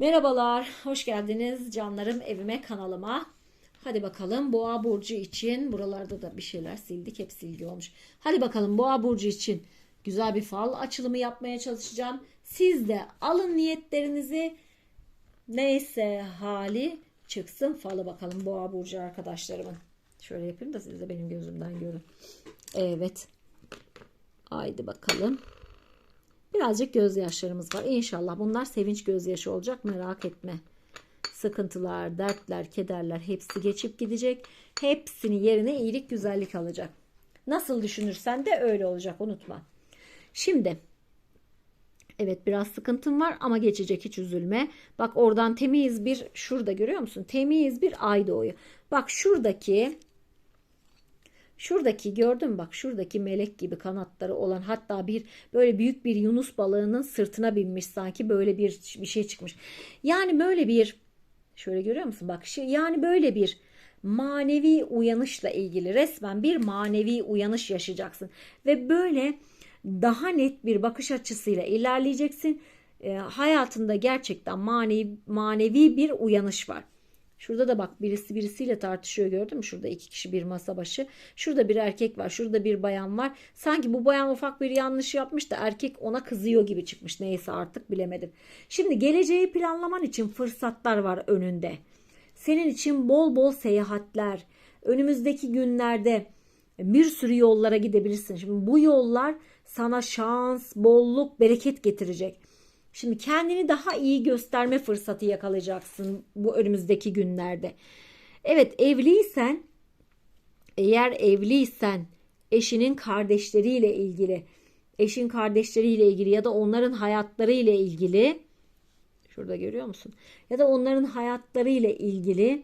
Merhabalar, hoş geldiniz canlarım evime, kanalıma. Hadi bakalım Boğa burcu için buralarda da bir şeyler sildik, hep silgi olmuş. Hadi bakalım Boğa burcu için güzel bir fal açılımı yapmaya çalışacağım. Siz de alın niyetlerinizi. Neyse hali çıksın falı bakalım Boğa burcu arkadaşlarımın. Şöyle yapayım da siz de benim gözümden görün. Evet. Haydi bakalım. Birazcık gözyaşlarımız var. İnşallah bunlar sevinç gözyaşı olacak merak etme. Sıkıntılar, dertler, kederler hepsi geçip gidecek. Hepsinin yerine iyilik, güzellik alacak. Nasıl düşünürsen de öyle olacak unutma. Şimdi evet biraz sıkıntım var ama geçecek hiç üzülme. Bak oradan temiz bir şurada görüyor musun? Temiz bir ay doğuyor. Bak şuradaki Şuradaki gördün bak şuradaki melek gibi kanatları olan hatta bir böyle büyük bir yunus balığının sırtına binmiş sanki böyle bir bir şey çıkmış. Yani böyle bir şöyle görüyor musun bak şey, yani böyle bir manevi uyanışla ilgili resmen bir manevi uyanış yaşayacaksın ve böyle daha net bir bakış açısıyla ilerleyeceksin. E, hayatında gerçekten manevi manevi bir uyanış var. Şurada da bak birisi birisiyle tartışıyor gördün mü? Şurada iki kişi bir masa başı. Şurada bir erkek var. Şurada bir bayan var. Sanki bu bayan ufak bir yanlış yapmış da erkek ona kızıyor gibi çıkmış. Neyse artık bilemedim. Şimdi geleceği planlaman için fırsatlar var önünde. Senin için bol bol seyahatler. Önümüzdeki günlerde bir sürü yollara gidebilirsin. Şimdi bu yollar sana şans, bolluk, bereket getirecek. Şimdi kendini daha iyi gösterme fırsatı yakalayacaksın bu önümüzdeki günlerde. Evet evliysen eğer evliysen eşinin kardeşleriyle ilgili, eşin kardeşleriyle ilgili ya da onların hayatlarıyla ilgili şurada görüyor musun? Ya da onların hayatlarıyla ilgili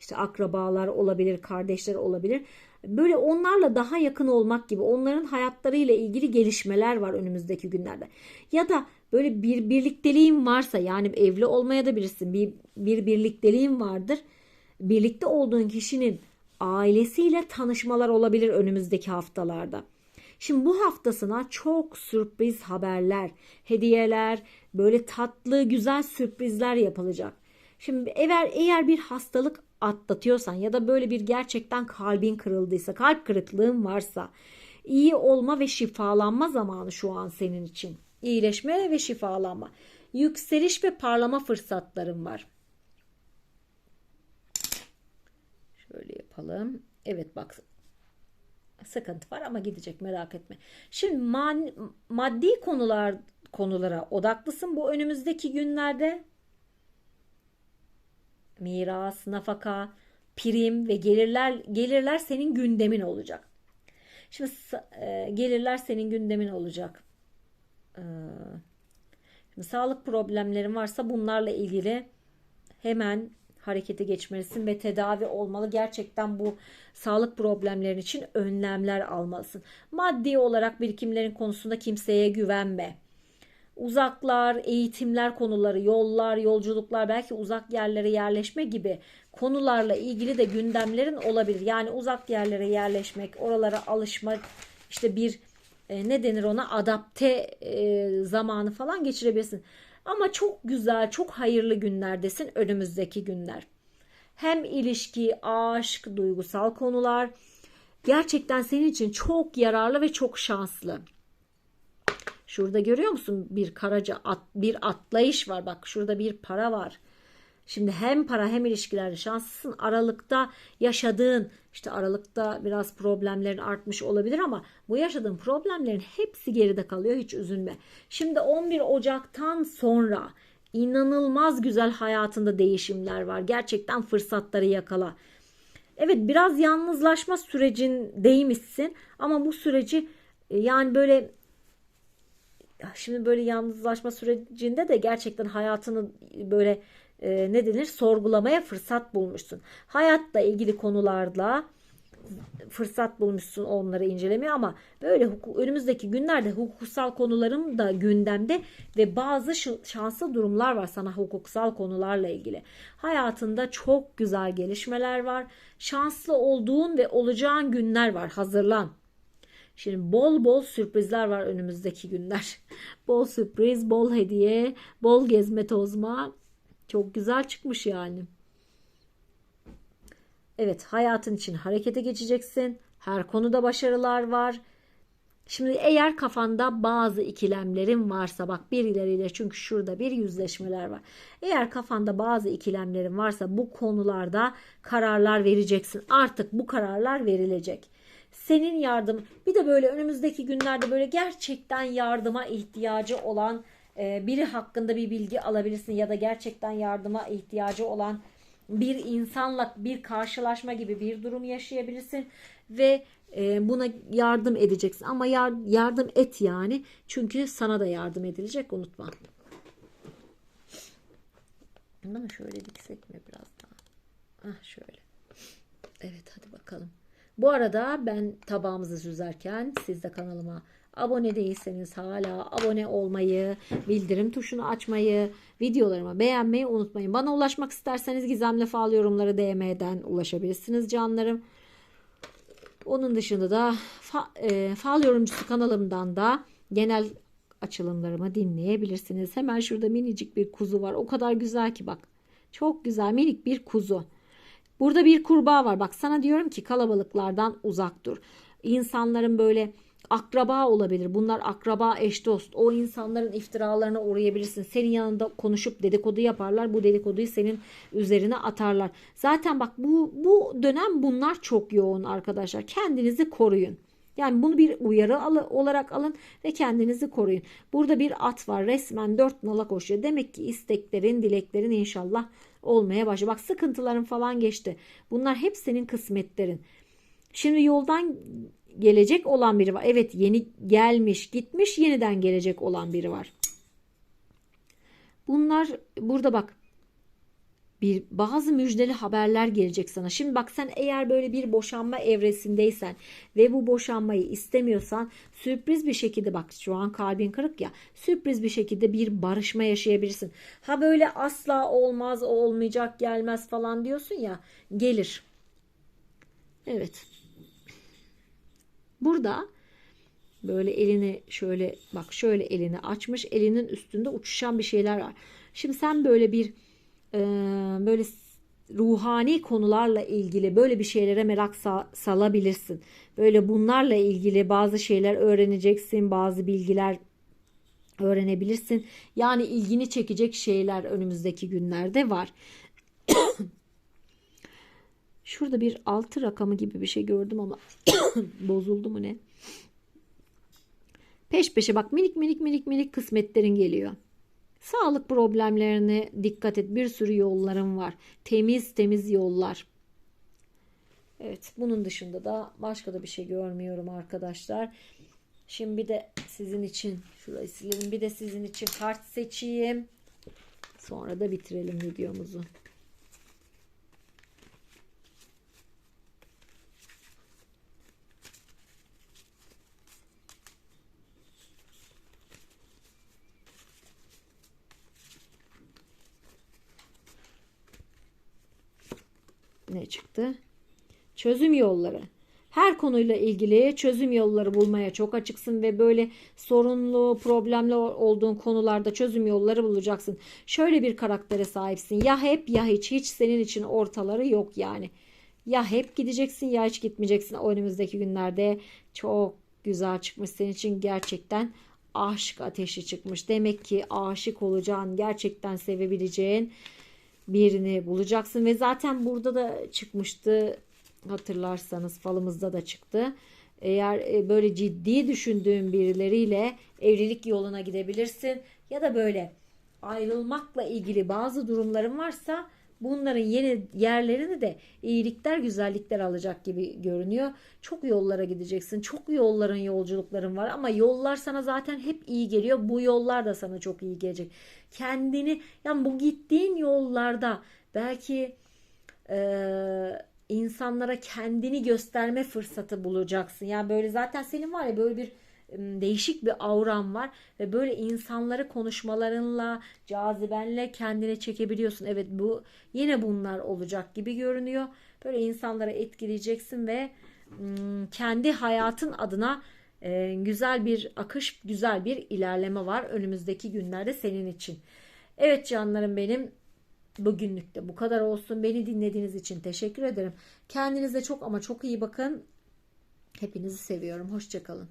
işte akrabalar olabilir, kardeşler olabilir. Böyle onlarla daha yakın olmak gibi onların hayatlarıyla ilgili gelişmeler var önümüzdeki günlerde. Ya da böyle bir birlikteliğin varsa yani evli olmaya da bilirsin bir, bir birlikteliğin vardır. Birlikte olduğun kişinin ailesiyle tanışmalar olabilir önümüzdeki haftalarda. Şimdi bu haftasına çok sürpriz haberler, hediyeler, böyle tatlı güzel sürprizler yapılacak. Şimdi eğer eğer bir hastalık atlatıyorsan ya da böyle bir gerçekten kalbin kırıldıysa, kalp kırıklığın varsa iyi olma ve şifalanma zamanı şu an senin için. İyileşme ve şifalanma. Yükseliş ve parlama fırsatların var. Şöyle yapalım. Evet bak sıkıntı var ama gidecek merak etme. Şimdi man, maddi konular konulara odaklısın bu önümüzdeki günlerde. Miras, nafaka, prim ve gelirler gelirler senin gündemin olacak. Şimdi e, gelirler senin gündemin olacak. E, şimdi sağlık problemlerin varsa bunlarla ilgili hemen harekete geçmelisin ve tedavi olmalı. Gerçekten bu sağlık problemlerin için önlemler almalısın. Maddi olarak birikimlerin konusunda kimseye güvenme. Uzaklar, eğitimler konuları, yollar, yolculuklar, belki uzak yerlere yerleşme gibi konularla ilgili de gündemlerin olabilir. Yani uzak yerlere yerleşmek, oralara alışmak, işte bir e, ne denir ona adapte e, zamanı falan geçirebilirsin. Ama çok güzel, çok hayırlı günlerdesin önümüzdeki günler. Hem ilişki, aşk, duygusal konular gerçekten senin için çok yararlı ve çok şanslı. Şurada görüyor musun bir karaca at, bir atlayış var. Bak şurada bir para var. Şimdi hem para hem ilişkilerde şanslısın. Aralıkta yaşadığın işte aralıkta biraz problemlerin artmış olabilir ama bu yaşadığın problemlerin hepsi geride kalıyor. Hiç üzülme. Şimdi 11 Ocak'tan sonra inanılmaz güzel hayatında değişimler var. Gerçekten fırsatları yakala. Evet biraz yalnızlaşma sürecindeymişsin ama bu süreci e, yani böyle şimdi böyle yalnızlaşma sürecinde de gerçekten hayatını böyle e, ne denir sorgulamaya fırsat bulmuşsun. Hayatla ilgili konularla fırsat bulmuşsun onları incelemeye ama böyle hukuk, önümüzdeki günlerde hukuksal konularım da gündemde ve bazı şanslı durumlar var sana hukuksal konularla ilgili. Hayatında çok güzel gelişmeler var. Şanslı olduğun ve olacağın günler var. Hazırlan. Şimdi bol bol sürprizler var önümüzdeki günler. bol sürpriz, bol hediye, bol gezme tozma. Çok güzel çıkmış yani. Evet hayatın için harekete geçeceksin. Her konuda başarılar var. Şimdi eğer kafanda bazı ikilemlerin varsa bak birileriyle çünkü şurada bir yüzleşmeler var. Eğer kafanda bazı ikilemlerin varsa bu konularda kararlar vereceksin. Artık bu kararlar verilecek. Senin yardım bir de böyle önümüzdeki günlerde böyle gerçekten yardıma ihtiyacı olan biri hakkında bir bilgi alabilirsin ya da gerçekten yardıma ihtiyacı olan bir insanla bir karşılaşma gibi bir durum yaşayabilirsin ve e, buna yardım edeceksin ama yardım et yani çünkü sana da yardım edilecek unutma. Değil mi? Şöyle diksek mi biraz daha? Ah şöyle. Evet hadi bakalım. Bu arada ben tabağımızı süzerken siz de kanalıma abone değilseniz hala abone olmayı, bildirim tuşunu açmayı, videolarımı beğenmeyi unutmayın. Bana ulaşmak isterseniz Gizemli Fal yorumları DM'den ulaşabilirsiniz canlarım. Onun dışında da fa, e, fal yorumcusu kanalımdan da genel açılımlarımı dinleyebilirsiniz. Hemen şurada minicik bir kuzu var. O kadar güzel ki bak. Çok güzel minik bir kuzu. Burada bir kurbağa var. Bak sana diyorum ki kalabalıklardan uzak dur. İnsanların böyle akraba olabilir. Bunlar akraba, eş dost. O insanların iftiralarına uğrayabilirsin. Senin yanında konuşup dedikodu yaparlar. Bu dedikoduyu senin üzerine atarlar. Zaten bak bu bu dönem bunlar çok yoğun arkadaşlar. Kendinizi koruyun. Yani bunu bir uyarı al olarak alın ve kendinizi koruyun. Burada bir at var resmen dört nala koşuyor. Demek ki isteklerin, dileklerin inşallah olmaya başlıyor. Bak sıkıntıların falan geçti. Bunlar hep senin kısmetlerin. Şimdi yoldan gelecek olan biri var. Evet yeni gelmiş gitmiş yeniden gelecek olan biri var. Bunlar burada bak bir bazı müjdeli haberler gelecek sana. Şimdi bak sen eğer böyle bir boşanma evresindeysen ve bu boşanmayı istemiyorsan sürpriz bir şekilde bak şu an kalbin kırık ya sürpriz bir şekilde bir barışma yaşayabilirsin. Ha böyle asla olmaz olmayacak gelmez falan diyorsun ya gelir. Evet. Burada böyle elini şöyle bak şöyle elini açmış elinin üstünde uçuşan bir şeyler var. Şimdi sen böyle bir e, böyle ruhani konularla ilgili böyle bir şeylere merak salabilirsin. Böyle bunlarla ilgili bazı şeyler öğreneceksin, bazı bilgiler öğrenebilirsin. Yani ilgini çekecek şeyler önümüzdeki günlerde var. Şurada bir altı rakamı gibi bir şey gördüm ama bozuldu mu ne? Peş peşe bak minik minik minik minik kısmetlerin geliyor. Sağlık problemlerine dikkat et. Bir sürü yolların var. Temiz temiz yollar. Evet bunun dışında da başka da bir şey görmüyorum arkadaşlar. Şimdi bir de sizin için şurayı silelim. Bir de sizin için kart seçeyim. Sonra da bitirelim videomuzu. Çıktı? Çözüm yolları. Her konuyla ilgili çözüm yolları bulmaya çok açıksın ve böyle sorunlu, problemli olduğun konularda çözüm yolları bulacaksın. Şöyle bir karaktere sahipsin. Ya hep ya hiç. Hiç senin için ortaları yok yani. Ya hep gideceksin ya hiç gitmeyeceksin. Önümüzdeki günlerde çok güzel çıkmış senin için gerçekten aşk ateşi çıkmış. Demek ki aşık olacağın, gerçekten sevebileceğin birini bulacaksın ve zaten burada da çıkmıştı hatırlarsanız falımızda da çıktı. Eğer e, böyle ciddi düşündüğün birileriyle evlilik yoluna gidebilirsin ya da böyle ayrılmakla ilgili bazı durumların varsa bunların yeni yerlerini de iyilikler, güzellikler alacak gibi görünüyor. Çok yollara gideceksin. Çok yolların, yolculukların var ama yollar sana zaten hep iyi geliyor. Bu yollar da sana çok iyi gelecek. Kendini yani bu gittiğin yollarda belki e, insanlara kendini gösterme fırsatı bulacaksın. Yani böyle zaten senin var ya böyle bir değişik bir auran var ve böyle insanları konuşmalarınla, cazibenle kendine çekebiliyorsun. Evet bu yine bunlar olacak gibi görünüyor. Böyle insanlara etkileyeceksin ve kendi hayatın adına güzel bir akış, güzel bir ilerleme var önümüzdeki günlerde senin için. Evet canlarım benim Bugünlük de bu kadar olsun. Beni dinlediğiniz için teşekkür ederim. Kendinize çok ama çok iyi bakın. Hepinizi seviyorum. Hoşçakalın.